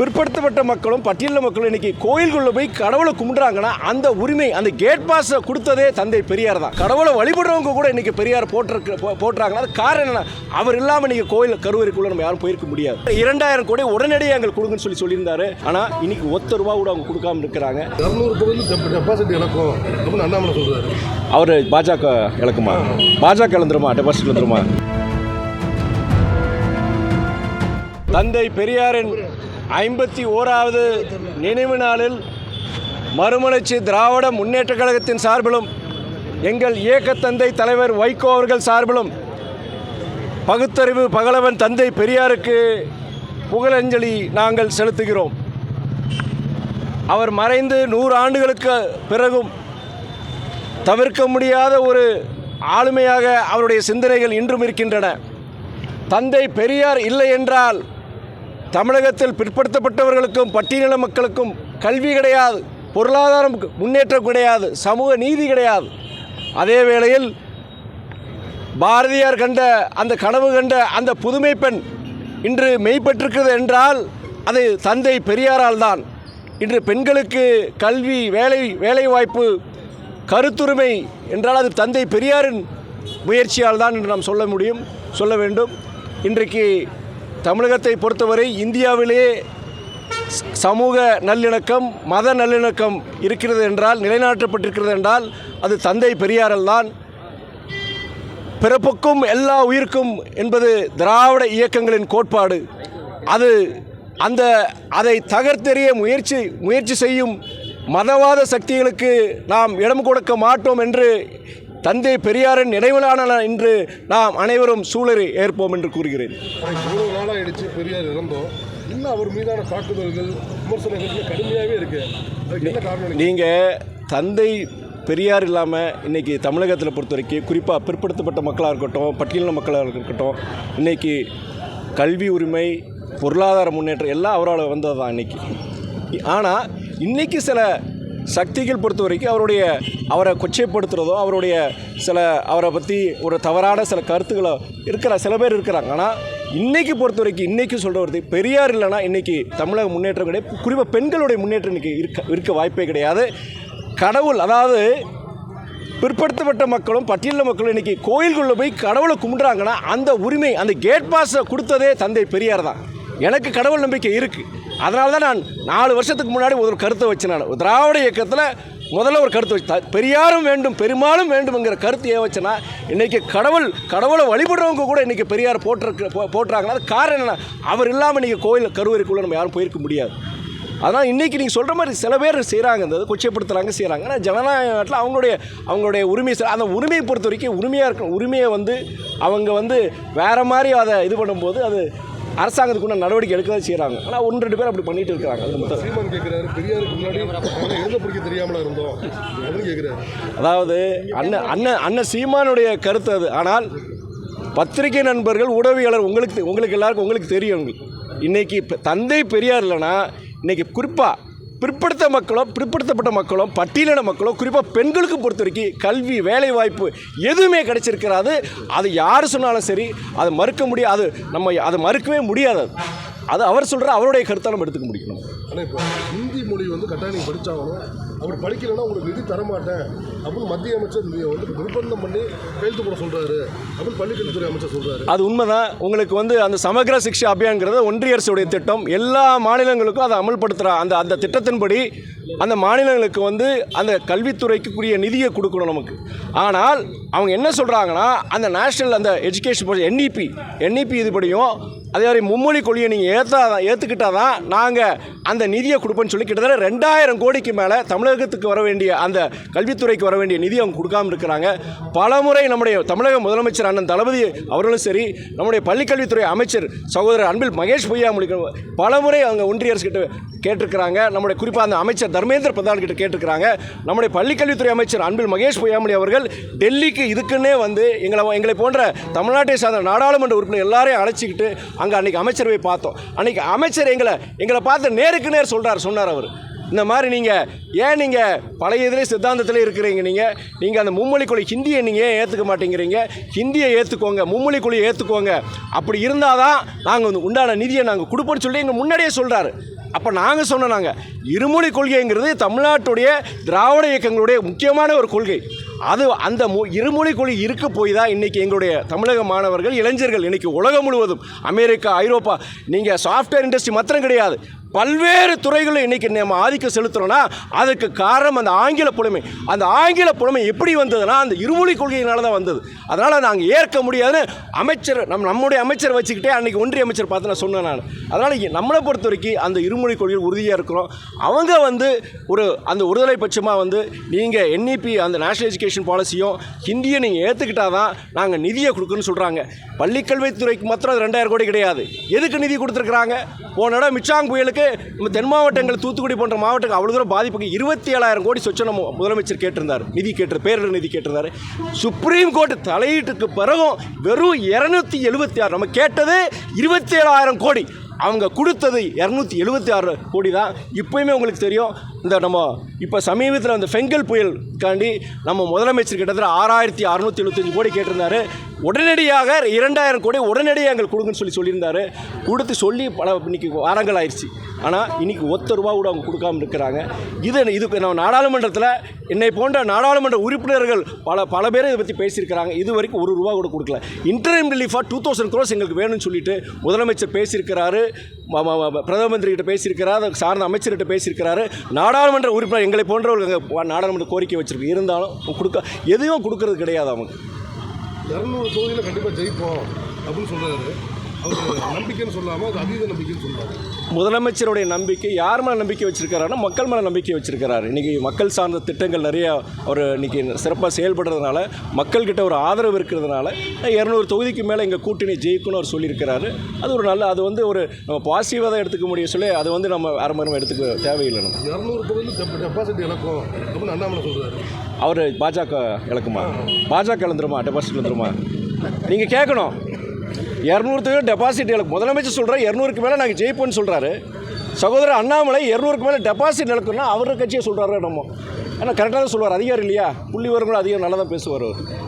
பிற்படுத்தப்பட்ட மக்களும் பட்டியலின மக்களும் இன்னைக்கு கோயில்குள்ள போய் கடவுளை கும்பிடுறாங்கன்னா அந்த உரிமை அந்த கேட் பாஸை கொடுத்ததே தந்தை பெரியார் தான். கடவுளை வழிபடுறவங்க கூட இன்னைக்கு பெரியார் போட்டிருக்க போட்டுறாங்கன்னா அது காரணம் என்ன? அவர் இல்லாமல் இன்னைக்கு கோயில் கருவறைக்குள்ள நம்ம யாரும் போயிருக்க முடியாது. இரண்டாயிரம் கோடி உடனடியாக எங்களுக்கு கொடுங்கன்னு சொல்லி சொல்லியிருந்தாரு. ஆனால் இன்னைக்கு ஒத்த ரூபா கூட அவங்க கொடுக்காம இருக்கிறாங்க. டெபாசிட் இழக்கும். அப்படின்னு அண்ணாமலை சொல்றாரு. அவர் பாஜக இழக்குமா? பாஜக இழந்துருமா? டெபாசிட் இழந்துருமா? தந்தை பெரியாரின் ஐம்பத்தி ஓராவது நினைவு நாளில் மறுமலர்ச்சி திராவிட முன்னேற்றக் கழகத்தின் சார்பிலும் எங்கள் இயக்கத்தந்தை தலைவர் வைகோ அவர்கள் சார்பிலும் பகுத்தறிவு பகலவன் தந்தை பெரியாருக்கு புகழஞ்சலி நாங்கள் செலுத்துகிறோம். அவர் மறைந்து நூறு ஆண்டுகளுக்கு பிறகும் தவிர்க்க முடியாத ஒரு ஆளுமையாக அவருடைய சிந்தனைகள் இன்றும் இருக்கின்றன. தந்தை பெரியார் இல்லை என்றால் தமிழகத்தில் பிற்படுத்தப்பட்டவர்களுக்கும் பட்டியலின மக்களுக்கும் கல்வி கிடையாது பொருளாதாரம் முன்னேற்றம் கிடையாது சமூக நீதி கிடையாது. அதே வேளையில் பாரதியார் கண்ட அந்த கனவு கண்ட அந்த புதுமை பெண் இன்று மெய்ப்பட்டிருக்கிறது என்றால் அது தந்தை பெரியாரால் தான். இன்று பெண்களுக்கு கல்வி வேலை வேலைவாய்ப்பு கருத்துரிமை என்றால் அது தந்தை பெரியாரின் முயற்சியால் தான் என்று நாம் சொல்ல முடியும் சொல்ல வேண்டும். இன்றைக்கு தமிழகத்தை பொறுத்தவரை இந்தியாவிலேயே சமூக நல்லிணக்கம் மத நல்லிணக்கம் இருக்கிறது என்றால் நிலைநாட்டப்பட்டிருக்கிறது என்றால் அது தந்தை பெரியாரல்தான் பிறப்புக்கும் எல்லா உயிருக்கும் என்பது திராவிட இயக்கங்களின் கோட்பாடு. அது அந்த அதை தகர்த்தெறிய முயற்சி முயற்சி செய்யும் மதவாத சக்திகளுக்கு நாம் இடம் கொடுக்க மாட்டோம் என்று தந்தை பெரியாரின் நினைவிலான இன்று நாம் அனைவரும் சூழலை ஏற்போம் என்று கூறுகிறேன். இவ்வளோ நாளாக ஆயிடுச்சு பெரியார் இறந்தோம். இன்னும் அவர் மீதான தாக்குதல்கள் விமர்சனங்கள் கடுமையாகவே இருக்கு. நீங்கள் தந்தை பெரியார் இல்லாமல் இன்றைக்கி தமிழகத்தில் பொறுத்த வரைக்கும் குறிப்பாக பிற்படுத்தப்பட்ட மக்களாக இருக்கட்டும் பட்டியலின மக்களாக இருக்கட்டும் இன்றைக்கி கல்வி உரிமை பொருளாதார முன்னேற்றம் எல்லாம் அவரால் வந்தது தான் இன்றைக்கி ஆனால் இன்றைக்கி சில சக்திகள் பொறுத்த வரைக்கும் அவருடைய அவரை கொச்சைப்படுத்துகிறதோ அவருடைய சில அவரை பற்றி ஒரு தவறான சில கருத்துக்களோ இருக்கிற சில பேர் இருக்கிறாங்க. ஆனால் இன்றைக்கி பொறுத்த வரைக்கும் இன்றைக்கி சொல்கிற ஒரு பெரியார் இல்லைன்னா இன்றைக்கி தமிழக முன்னேற்றம் கிடையாது. குறிப்பாக பெண்களுடைய முன்னேற்றம் இன்றைக்கி இருக்க இருக்க வாய்ப்பே கிடையாது. கடவுள் அதாவது பிற்படுத்தப்பட்ட மக்களும் பட்டியலில் மக்களும் இன்றைக்கி கோயில்களில் போய் கடவுளை கும்பிட்றாங்கன்னா அந்த உரிமை அந்த கேட் பாஸை கொடுத்ததே தந்தை பெரியார் தான். எனக்கு கடவுள் நம்பிக்கை இருக்குது அதனால தான் நான் நாலு வருஷத்துக்கு முன்னாடி ஒரு கருத்தை வச்சேன் நான் திராவிட இயக்கத்தில் முதல்ல ஒரு கருத்து வச்சு த- பெரியாரும் வேண்டும் பெருமாளும் வேண்டும்ங்கிற கருத்து ஏன் வச்சேன்னா இன்றைக்கி கடவுள் கடவுளை வழிபடுறவங்க கூட இன்றைக்கி பெரியார் போட்டிருக்க போ- போட்டுறாங்கன்னா அது காரணம் என்ன அவர் இல்லாமல் நீங்கள் கோயில் கருவறைக்குள்ளே நம்ம யாரும் போயிருக்க முடியாது. அதனால் இன்றைக்கி நீங்கள் சொல்கிற மாதிரி சில பேர் செய்கிறாங்க இந்த கொச்சைப்படுத்துகிறாங்க செய்கிறாங்க ஆனால் ஜனநாயக நாட்டில் அவங்களுடைய அவங்களுடைய உரிமை அந்த உரிமையை பொறுத்த வரைக்கும் உரிமையாக இருக்கும் உரிமையை வந்து அவங்க வந்து வேறு மாதிரி அதை இது பண்ணும்போது அது அரசாங்கத்துக்குள்ள நடவடிக்கை எடுக்க செய்கிறாங்க ஆனால் ஒன்று ரெண்டு பேர் அப்படி பண்ணிட்டு மொத்தம் சீமான் கேட்குறாரு பெரியாருக்கு முன்னாடி எழுத பிடிக்க தெரியாமலா இருந்தோம். கேட்குறாரு அதாவது அண்ணன் அண்ணன் அண்ணன் சீமானுடைய கருத்து அது. ஆனால் பத்திரிகை நண்பர்கள் உடவியாளர் உங்களுக்கு உங்களுக்கு எல்லாருக்கும் உங்களுக்கு தெரியும். இன்னைக்கு தந்தை பெரியார் இல்லைன்னா இன்னைக்கு குறிப்பாக பிற்படுத்த மக்களும் பிற்படுத்தப்பட்ட மக்களும் பட்டியலின மக்களும் குறிப்பாக பெண்களுக்கு பொறுத்த வரைக்கும் கல்வி வேலை வாய்ப்பு எதுவுமே கிடைச்சிருக்கிறாது அது யார் சொன்னாலும் சரி அதை மறுக்க முடியாது நம்ம அதை மறுக்கவே முடியாது. அது. அவர் சொல்கிற அவருடைய கருத்தை நம்ம எடுத்துக்க முடியும். ஆனால் இப்போ ஹிந்தி மொழி வந்து கட்டாயம் நீங்கள் படிச்சாகணும். அப்படி படிக்கலைன்னா உங்களுக்கு நிதி தரமாட்டேன். அப்படின்னு மத்திய அமைச்சர் வந்து நிர்பந்தம் பண்ணி கையெழுத்து போட சொல்கிறாரு அப்படின்னு பள்ளிக்கல்வித்துறை அமைச்சர் சொல்கிறாரு அது உண்மைதான். உங்களுக்கு வந்து அந்த சமக்ர சிக்ஷா அபியான்ங்கிறது ஒன்றிய அரசுடைய திட்டம். எல்லா மாநிலங்களுக்கும் அதை அமல்படுத்துகிற அந்த அந்த திட்டத்தின்படி அந்த மாநிலங்களுக்கு வந்து அந்த கல்வித்துறைக்கு கூடிய நிதியை கொடுக்கணும் நமக்கு. ஆனால் அவங்க என்ன சொல்கிறாங்கன்னா அந்த நேஷ்னல் அந்த எஜுகேஷன் என்இபி என்இபி இதுபடியும் அதே மாதிரி மும்மொழி கொள்கையை நீங்கள் ஏற்றா ஏற்றுக்கிட்டா தான் நாங்கள் அந்த நிதியை கொடுப்போன்னு சொல்லி கிட்டத்தட்ட ரெண்டாயிரம் கோடிக்கு மேலே தமிழகத்துக்கு வர வேண்டிய அந்த கல்வித்துறைக்கு வர வேண்டிய நிதி அவங்க கொடுக்காம இருக்கிறாங்க. பலமுறை நம்முடைய தமிழக முதலமைச்சர் அண்ணன் தளபதி அவர்களும் சரி நம்முடைய பள்ளிக்கல்வித்துறை அமைச்சர் சகோதரர் அன்பில் மகேஷ் பொய்யாமொழி பலமுறை அவங்க ஒன்றிய அரசு கிட்ட கேட்டிருக்கிறாங்க. நம்முடைய குறிப்பாக அந்த அமைச்சர் தர்மேந்திர பிரதான் கிட்ட கேட்டிருக்கிறாங்க. நம்முடைய பள்ளிக்கல்வித்துறை அமைச்சர் அன்பில் மகேஷ் பொய்யாமொழி அவர்கள் டெல்லிக்கு இதுக்குன்னே வந்து எங்களை எங்களை போன்ற தமிழ்நாட்டை சார்ந்த நாடாளுமன்ற உறுப்பினர் எல்லாரையும் அழைச்சிக்கிட்டு அங்கே அன்றைக்கி அமைச்சரவை பார்த்தோம். அன்றைக்கி அமைச்சர் எங்களை எங்களை பார்த்து நேருக்கு நேர் சொல்கிறார் சொன்னார் அவர். இந்த மாதிரி நீங்கள் ஏன் நீங்கள் பழைய இதிலே சித்தாந்தத்திலே இருக்கிறீங்க நீங்கள் நீங்கள் அந்த மும்மொழி கொள்கை ஹிந்தியை நீங்கள் ஏன் ஏற்றுக்க மாட்டேங்கிறீங்க? ஹிந்தியை ஏற்றுக்கோங்க மும்மொழி கொள்கையை ஏற்றுக்கோங்க அப்படி இருந்தால் தான் நாங்கள் வந்து உண்டான நிதியை நாங்கள் கொடுப்போம்னு சொல்லி எங்கள் முன்னாடியே சொல்கிறாரு அப்போ நாங்கள் சொன்னோம் நாங்கள் இருமொழி கொள்கைங்கிறது தமிழ்நாட்டுடைய திராவிட இயக்கங்களுடைய முக்கியமான ஒரு கொள்கை. அது அந்த மொ இருமொழி கொழி இருக்க போய் தான் இன்றைக்கி எங்களுடைய தமிழக மாணவர்கள் இளைஞர்கள். இன்றைக்கி உலகம் முழுவதும் அமெரிக்கா ஐரோப்பா நீங்கள் சாஃப்ட்வேர் இண்டஸ்ட்ரி மாத்திரம் கிடையாது. பல்வேறு துறைகளில் இன்றைக்கி நம்ம ஆதிக்கம் செலுத்துகிறோன்னா அதுக்கு காரணம் அந்த ஆங்கில புலமை. அந்த ஆங்கில புலமை எப்படி வந்ததுன்னா அந்த இருமொழி கொள்கையினால தான் வந்தது. அதனால் நாங்கள் ஏற்க முடியாதுன்னு அமைச்சர் நம் நம்முடைய அமைச்சர் வச்சுக்கிட்டே அன்றைக்கி ஒன்றிய அமைச்சர் பார்த்து நான் சொன்னேன் நான். அதனால் நம்மளை பொறுத்த வரைக்கும் அந்த இருமொழி கொள்கையில் உறுதியாக இருக்கிறோம். அவங்க வந்து ஒரு அந்த ஒருதலை பட்சமாக வந்து நீங்கள் என்இபி அந்த நேஷனல் எஜுகேஷன் பாலிசியும் ஹிந்தியை நீங்கள் ஏற்றுக்கிட்டால் தான் நாங்கள் நிதியை கொடுக்குன்னு சொல்கிறாங்க பள்ளிக்கல்வித்துறைக்கு மாத்திரம் அது ரெண்டாயிரம் கோடி கிடையாது. எதுக்கு நிதி கொடுத்துருக்குறாங்க? போன இடம் மிச்சாங் புயலுக்கு நம்ம தென் மாவட்டங்கள் தூத்துக்குடி போன்ற மாவட்டங்கள் அவ்வளோ தூரம் பாதிப்புக்கு இருபத்தி ஏழாயிரம் கோடி சொச்சனம் நம்ம முதலமைச்சர் கேட்டிருந்தார். நிதி கேட்டு பேரிடர் நிதி கேட்டிருந்தார். சுப்ரீம் கோர்ட் தலையீட்டுக்கு பிறகும் வெறும் இரநூத்தி எழுபத்தி ஆறு நம்ம கேட்டது இருபத்தி ஏழாயிரம் கோடி. அவங்க கொடுத்தது இரநூத்தி எழுபத்தி ஆறு கோடி தான். இப்போயுமே உங்களுக்கு தெரியும் இந்த நம்ம இப்போ சமீபத்தில் அந்த ஃபெங்கல் புயலுக்காண்டி நம்ம முதலமைச்சர் கிட்டத்தட்ட ஆறாயிரத்தி அறநூற்றி எழுபத்தஞ்சு கோடி கேட்டிருந்தாரு. உடனடியாக இரண்டாயிரம் கோடி உடனடியாக எங்களுக்கு கொடுங்கன்னு சொல்லி சொல்லியிருந்தாரு. கொடுத்து சொல்லி பல இன்றைக்கி வாரங்கள் ஆயிடுச்சு. ஆனால் இன்றைக்கி ஒத்த ரூபா கூட அவங்க கொடுக்காமல் இருக்கிறாங்க. இது இதுக்கு நம்ம நாடாளுமன்றத்தில் என்னை போன்ற நாடாளுமன்ற உறுப்பினர்கள் பல பல பேர் இதை பற்றி பேசியிருக்கிறாங்க. இது வரைக்கும் ஒரு ரூபா கூட கொடுக்கல. இன்டர்ம் ரிலீஃபாக டூ தௌசண்ட் க்ரோஸ் எங்களுக்கு வேணும்னு சொல்லிட்டு முதலமைச்சர் பேசியிருக்கிறாரு. பிரதம மந்திரிகிட்ட பேசியிருக்கிறார். சார்ந்த அமைச்சர்கிட்ட பேசியிருக்கிறாரு. நாடாளுமன்ற உறுப்பினர் எங்களை போன்றவர்கள் நாடாளுமன்ற கோரிக்கை வச்சுருக்கு. இருந்தாலும் கொடுக்க எதுவும் கொடுக்கறது கிடையாது அவங்க இரநூறு தொகுதியில் கண்டிப்பாக ஜெயிப்போம் அப்படின்னு சொல்கிறாரு நம்பிக்கைன்னு சொல்லாமல் அது அதீத நம்பிக்கைன்னு சொல்றாரு முதலமைச்சருடைய நம்பிக்கை யார் மேலே நம்பிக்கை வச்சிருக்கிறாருன்னா மக்கள் மேலே நம்பிக்கை வச்சிருக்கிறாரு. இன்றைக்கி மக்கள் சார்ந்த திட்டங்கள் நிறைய அவர் இன்னைக்கு சிறப்பாக செயல்படுறதுனால மக்கள்கிட்ட ஒரு ஆதரவு இருக்கிறதுனால இரநூறு தொகுதிக்கு மேலே எங்கள் கூட்டணி ஜெயிக்கும்னு அவர் சொல்லியிருக்கிறாரு. அது ஒரு நல்ல அது வந்து ஒரு நம்ம பாசிட்டிவாக தான் எடுத்துக்க முடியும் சொல்லி அது வந்து நம்ம மாதிரி எடுத்துக்க தேவையில்லை நம்ம. இரநூறு டெப் டெபாசிட் இழக்கும். அப்படின்னு அண்ணாமலை சொல்கிறாரு அவர் பாஜக இழக்குமா? பாஜக இழந்துருமா? டெபாசிட் இழந்துருமா? நீங்கள் கேட்கணும் இரநூறுக்கு டெபாசிட் இழக்கும் முதலமைச்சர் சொல்கிறார் இரநூறுக்கு மேலே நாங்கள் ஜெயிப்போம்னு சொல்கிறாரு சகோதரர் அண்ணாமலை இரநூறுக்கு மேலே டெபாசிட் இழக்குன்னா அவர் கட்சியை சொல்கிறாரு நம்ம ஆனால் கரெக்டாக தான் சொல்லுவார். அதிகாரம் இல்லையா? புள்ளி கூட அதிகம் நல்லா தான் பேசுவார் அவர்.